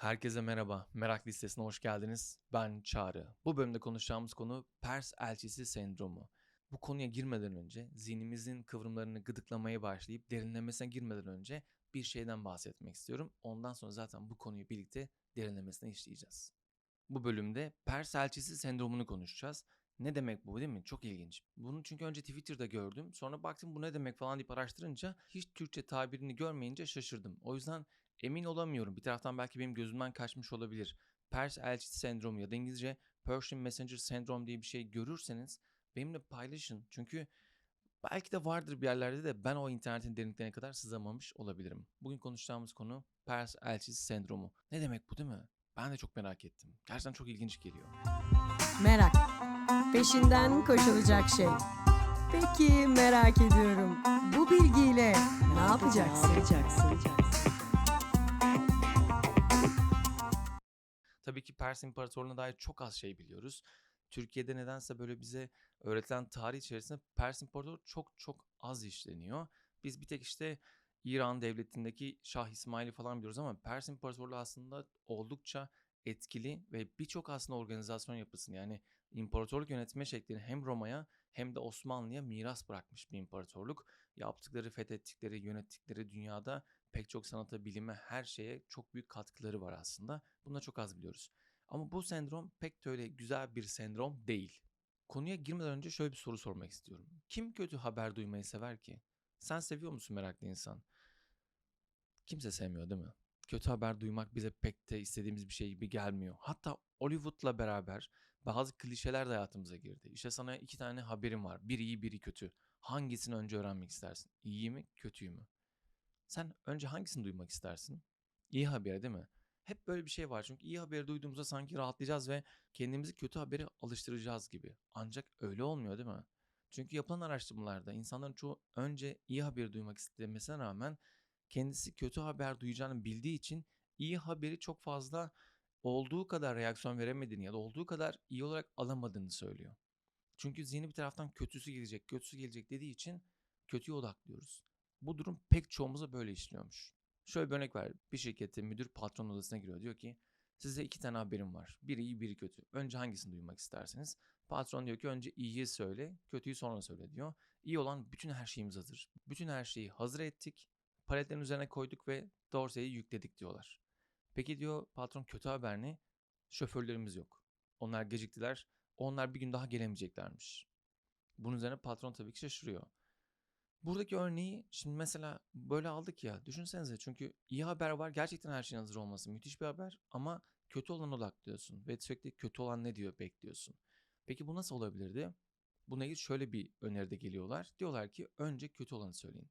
Herkese merhaba. Merak listesine hoş geldiniz. Ben Çağrı. Bu bölümde konuşacağımız konu Pers elçisi sendromu. Bu konuya girmeden önce zihnimizin kıvrımlarını gıdıklamaya başlayıp derinlemesine girmeden önce bir şeyden bahsetmek istiyorum. Ondan sonra zaten bu konuyu birlikte derinlemesine işleyeceğiz. Bu bölümde Pers elçisi sendromunu konuşacağız. Ne demek bu değil mi? Çok ilginç. Bunu çünkü önce Twitter'da gördüm. Sonra baktım bu ne demek falan deyip araştırınca hiç Türkçe tabirini görmeyince şaşırdım. O yüzden emin olamıyorum. Bir taraftan belki benim gözümden kaçmış olabilir. Pers elçisi sendromu ya da İngilizce Persian Messenger Syndrome diye bir şey görürseniz benimle paylaşın. Çünkü belki de vardır bir yerlerde de ben o internetin derinliklerine kadar sızamamış olabilirim. Bugün konuşacağımız konu Pers elçisi sendromu. Ne demek bu değil mi? Ben de çok merak ettim. Gerçekten çok ilginç geliyor. Merak. Peşinden koşulacak şey. Peki merak ediyorum. Bu bilgiyle ne yapacaksın? Tabii ki Pers İmparatorluğu'na dair çok az şey biliyoruz. Türkiye'de nedense böyle bize öğretilen tarih içerisinde Pers İmparatorluğu çok çok az işleniyor. Biz bir tek işte İran devletindeki Şah İsmail'i falan biliyoruz ama Pers İmparatorluğu aslında oldukça etkili ve birçok aslında organizasyon yapısını yani imparatorluk yönetme şeklini hem Roma'ya hem de Osmanlı'ya miras bırakmış bir imparatorluk. Yaptıkları, fethettikleri, yönettikleri dünyada pek çok sanata, bilime, her şeye çok büyük katkıları var aslında. Bunu çok az biliyoruz. Ama bu sendrom pek de öyle güzel bir sendrom değil. Konuya girmeden önce şöyle bir soru sormak istiyorum. Kim kötü haber duymayı sever ki? Sen seviyor musun meraklı insan? Kimse sevmiyor değil mi? Kötü haber duymak bize pek de istediğimiz bir şey gibi gelmiyor. Hatta Hollywood'la beraber bazı klişeler de hayatımıza girdi. İşte sana iki tane haberim var. Biri iyi, biri kötü. Hangisini önce öğrenmek istersin? İyi mi, kötüyü mü? Sen önce hangisini duymak istersin? İyi haberi değil mi? Hep böyle bir şey var çünkü iyi haberi duyduğumuzda sanki rahatlayacağız ve kendimizi kötü haberi alıştıracağız gibi. Ancak öyle olmuyor değil mi? Çünkü yapılan araştırmalarda insanların çoğu önce iyi haberi duymak istemesine rağmen kendisi kötü haber duyacağını bildiği için iyi haberi çok fazla olduğu kadar reaksiyon veremediğini ya da olduğu kadar iyi olarak alamadığını söylüyor. Çünkü zihni bir taraftan kötüsü gelecek, kötüsü gelecek dediği için kötüye odaklıyoruz. Bu durum pek çoğumuza böyle işliyormuş. Şöyle bir örnek ver. Bir şirkette müdür patron odasına giriyor. Diyor ki size iki tane haberim var. Biri iyi biri kötü. Önce hangisini duymak isterseniz. Patron diyor ki önce iyiyi söyle, kötüyü sonra söyle diyor. İyi olan bütün her şeyimiz hazır. Bütün her şeyi hazır ettik. Paletlerin üzerine koyduk ve dorseyi yükledik diyorlar. Peki diyor patron kötü haber ne? Şoförlerimiz yok. Onlar geciktiler. Onlar bir gün daha gelemeyeceklermiş. Bunun üzerine patron tabii ki şaşırıyor. Buradaki örneği şimdi mesela böyle aldık ya düşünsenize çünkü iyi haber var gerçekten her şeyin hazır olması müthiş bir haber ama kötü olan odaklıyorsun ve sürekli kötü olan ne diyor bekliyorsun. Peki bu nasıl olabilirdi? Buna ilgili şöyle bir öneride geliyorlar. Diyorlar ki önce kötü olanı söyleyin.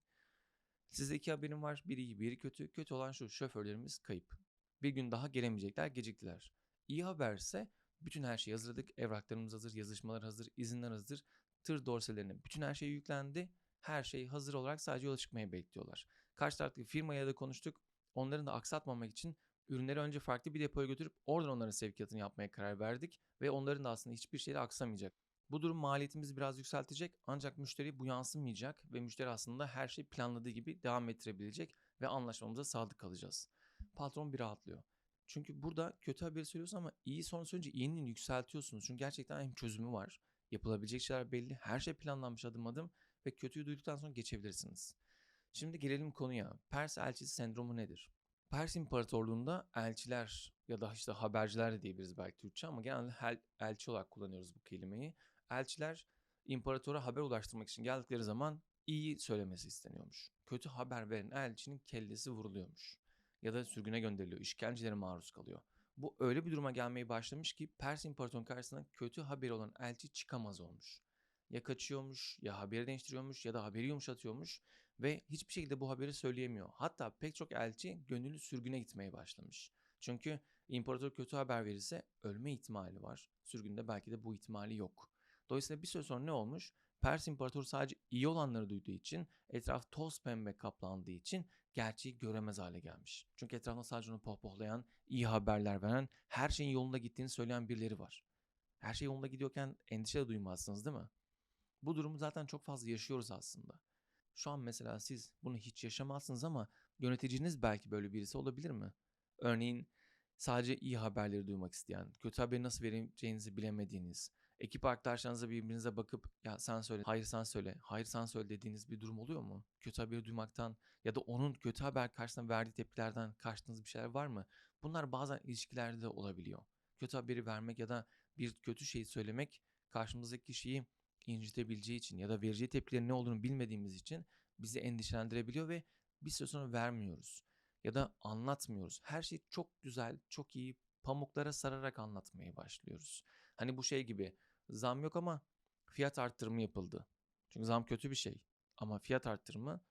Size iki haberim var. Biri iyi, biri kötü. Kötü olan şu şoförlerimiz kayıp. Bir gün daha gelemeyecekler, geciktiler. İyi haberse bütün her şeyi hazırladık. Evraklarımız hazır, yazışmalar hazır, izinler hazır. Tır dorselerine bütün her şey yüklendi her şey hazır olarak sadece yola çıkmayı bekliyorlar. Karşı taraftaki firmaya da konuştuk. Onların da aksatmamak için ürünleri önce farklı bir depoya götürüp oradan onların sevkiyatını yapmaya karar verdik ve onların da aslında hiçbir şeyle aksamayacak. Bu durum maliyetimizi biraz yükseltecek ancak müşteri bu yansımayacak ve müşteri aslında her şey planladığı gibi devam ettirebilecek ve anlaşmamıza sadık kalacağız. Patron bir rahatlıyor. Çünkü burada kötü haberi söylüyorsun ama iyi son söyleyince iyinin yükseltiyorsunuz. Çünkü gerçekten hem çözümü var. Yapılabilecek şeyler belli. Her şey planlanmış adım adım ve kötüyü duyduktan sonra geçebilirsiniz. Şimdi gelelim konuya. Pers elçisi sendromu nedir? Pers İmparatorluğu'nda elçiler ya da işte haberciler de diyebiliriz belki Türkçe ama genelde el, elçi olarak kullanıyoruz bu kelimeyi. Elçiler imparatora haber ulaştırmak için geldikleri zaman iyi söylemesi isteniyormuş. Kötü haber veren elçinin kellesi vuruluyormuş. Ya da sürgüne gönderiliyor, işkencelere maruz kalıyor. Bu öyle bir duruma gelmeye başlamış ki Pers İmparatorluğu'nun karşısına kötü haberi olan elçi çıkamaz olmuş ya kaçıyormuş ya haberi değiştiriyormuş ya da haberi yumuşatıyormuş ve hiçbir şekilde bu haberi söyleyemiyor. Hatta pek çok elçi gönüllü sürgüne gitmeye başlamış. Çünkü imparator kötü haber verirse ölme ihtimali var. Sürgünde belki de bu ihtimali yok. Dolayısıyla bir süre sonra ne olmuş? Pers İmparatoru sadece iyi olanları duyduğu için, etraf toz pembe kaplandığı için gerçeği göremez hale gelmiş. Çünkü etrafında sadece onu pohpohlayan, iyi haberler veren, her şeyin yolunda gittiğini söyleyen birileri var. Her şey yolunda gidiyorken endişe de duymazsınız değil mi? Bu durumu zaten çok fazla yaşıyoruz aslında. Şu an mesela siz bunu hiç yaşamazsınız ama yöneticiniz belki böyle birisi olabilir mi? Örneğin sadece iyi haberleri duymak isteyen, kötü haberi nasıl vereceğinizi bilemediğiniz, ekip arkadaşlarınızla birbirinize bakıp ya sen söyle, hayır sen söyle, hayır sen söyle dediğiniz bir durum oluyor mu? Kötü haberi duymaktan ya da onun kötü haber karşısında verdiği tepkilerden kaçtığınız bir şeyler var mı? Bunlar bazen ilişkilerde de olabiliyor. Kötü haberi vermek ya da bir kötü şeyi söylemek karşımızdaki kişiyi incitebileceği için ya da vereceği tepkilerin ne olduğunu bilmediğimiz için bizi endişelendirebiliyor ve bir süre sonra vermiyoruz ya da anlatmıyoruz. Her şeyi çok güzel, çok iyi pamuklara sararak anlatmaya başlıyoruz. Hani bu şey gibi zam yok ama fiyat arttırımı yapıldı. Çünkü zam kötü bir şey ama fiyat arttırımı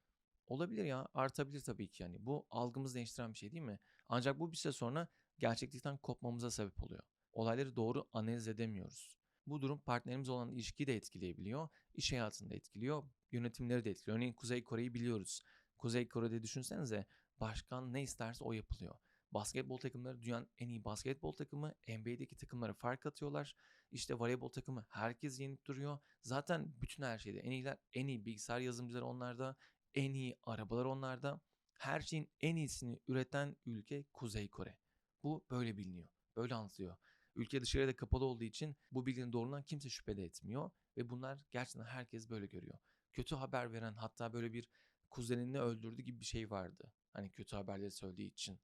olabilir ya artabilir tabii ki yani. Bu algımızı değiştiren bir şey değil mi? Ancak bu bir süre sonra gerçeklikten kopmamıza sebep oluyor. Olayları doğru analiz edemiyoruz. Bu durum partnerimiz olan ilişkiyi de etkileyebiliyor, iş hayatını da etkiliyor, yönetimleri de etkiliyor. Örneğin Kuzey Kore'yi biliyoruz. Kuzey Kore'de düşünsenize başkan ne isterse o yapılıyor. Basketbol takımları dünyanın en iyi basketbol takımı. NBA'deki takımlara fark atıyorlar. İşte voleybol takımı herkes yenip duruyor. Zaten bütün her şeyde en iyiler, en iyi bilgisayar yazılımcıları onlarda, en iyi arabalar onlarda. Her şeyin en iyisini üreten ülke Kuzey Kore. Bu böyle biliniyor. Böyle anlatılıyor. Ülke dışarıya da kapalı olduğu için bu bilginin doğruluğundan kimse şüphe de etmiyor. Ve bunlar gerçekten herkes böyle görüyor. Kötü haber veren hatta böyle bir kuzenini öldürdü gibi bir şey vardı. Hani kötü haberleri söylediği için.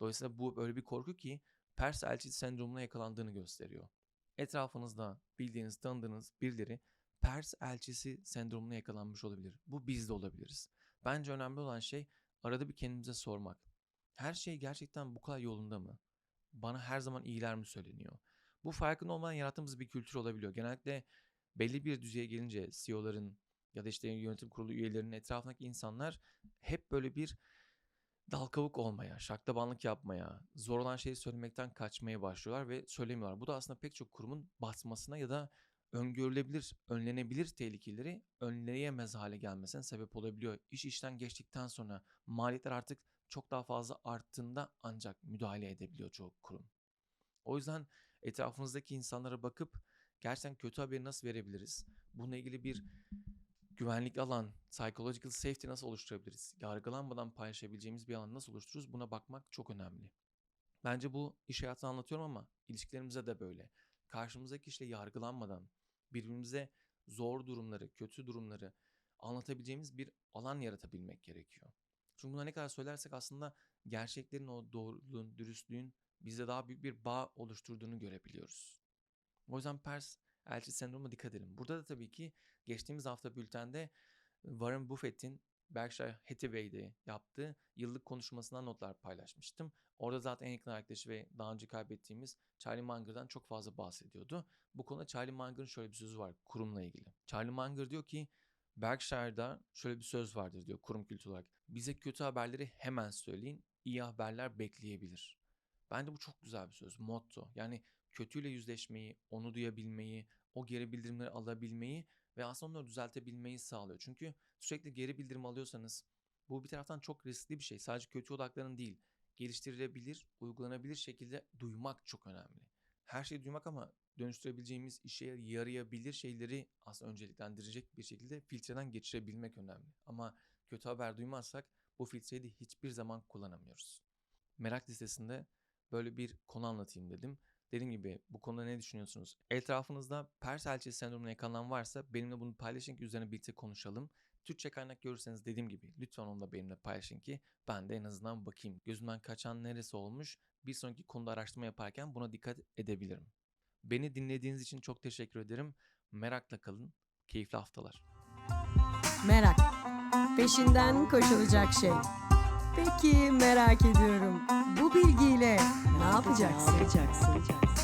Dolayısıyla bu böyle bir korku ki Pers elçisi sendromuna yakalandığını gösteriyor. Etrafınızda bildiğiniz, tanıdığınız birileri Pers elçisi sendromuna yakalanmış olabilir. Bu biz de olabiliriz. Bence önemli olan şey arada bir kendimize sormak. Her şey gerçekten bu kadar yolunda mı? Bana her zaman iyiler mi söyleniyor? Bu farkında olmadan yarattığımız bir kültür olabiliyor. Genellikle belli bir düzeye gelince CEO'ların ya da işte yönetim kurulu üyelerinin etrafındaki insanlar hep böyle bir dal kavuk olmaya, şaklabanlık yapmaya, zor olan şeyi söylemekten kaçmaya başlıyorlar ve söylemiyorlar. Bu da aslında pek çok kurumun batmasına ya da öngörülebilir, önlenebilir tehlikeleri önleyemez hale gelmesine sebep olabiliyor. İş işten geçtikten sonra maliyetler artık çok daha fazla arttığında ancak müdahale edebiliyor çoğu kurum. O yüzden etrafınızdaki insanlara bakıp gerçekten kötü haberi nasıl verebiliriz? Bununla ilgili bir güvenlik alan, psychological safety nasıl oluşturabiliriz? Yargılanmadan paylaşabileceğimiz bir alan nasıl oluştururuz? Buna bakmak çok önemli. Bence bu iş hayatını anlatıyorum ama ilişkilerimize de böyle. Karşımızdaki kişiyle yargılanmadan birbirimize zor durumları, kötü durumları anlatabileceğimiz bir alan yaratabilmek gerekiyor. Çünkü buna ne kadar söylersek aslında gerçeklerin o doğruluğun, dürüstlüğün bizde daha büyük bir bağ oluşturduğunu görebiliyoruz. O yüzden Pers elçi sendromuna dikkat edelim. Burada da tabii ki geçtiğimiz hafta bültende Warren Buffett'in Berkshire Hathaway'de yaptığı yıllık konuşmasından notlar paylaşmıştım. Orada zaten en yakın arkadaşı ve daha önce kaybettiğimiz Charlie Munger'dan çok fazla bahsediyordu. Bu konuda Charlie Munger'ın şöyle bir sözü var kurumla ilgili. Charlie Munger diyor ki Berkshire'da şöyle bir söz vardır diyor kurum kültürü olarak. Bize kötü haberleri hemen söyleyin, iyi haberler bekleyebilir. Bence bu çok güzel bir söz, motto. Yani kötüyle yüzleşmeyi, onu duyabilmeyi, o geri bildirimleri alabilmeyi ve aslında onları düzeltebilmeyi sağlıyor. Çünkü sürekli geri bildirim alıyorsanız bu bir taraftan çok riskli bir şey. Sadece kötü odakların değil, geliştirilebilir, uygulanabilir şekilde duymak çok önemli. Her şeyi duymak ama dönüştürebileceğimiz işe yarayabilir şeyleri aslında önceliklendirecek bir şekilde filtreden geçirebilmek önemli. Ama kötü haber duymazsak bu filtreyi de hiçbir zaman kullanamıyoruz. Merak listesinde böyle bir konu anlatayım dedim. Dediğim gibi bu konuda ne düşünüyorsunuz? Etrafınızda Pers elçisi sendromuna yakalanan varsa benimle bunu paylaşın ki üzerine birlikte konuşalım. Türkçe kaynak görürseniz dediğim gibi lütfen onu da benimle paylaşın ki ben de en azından bakayım. Gözümden kaçan neresi olmuş bir sonraki konuda araştırma yaparken buna dikkat edebilirim. Beni dinlediğiniz için çok teşekkür ederim. Merakla kalın. Keyifli haftalar. Merak. Peşinden koşulacak şey. Peki merak ediyorum. Bu bilgiyle ne yapacaksın?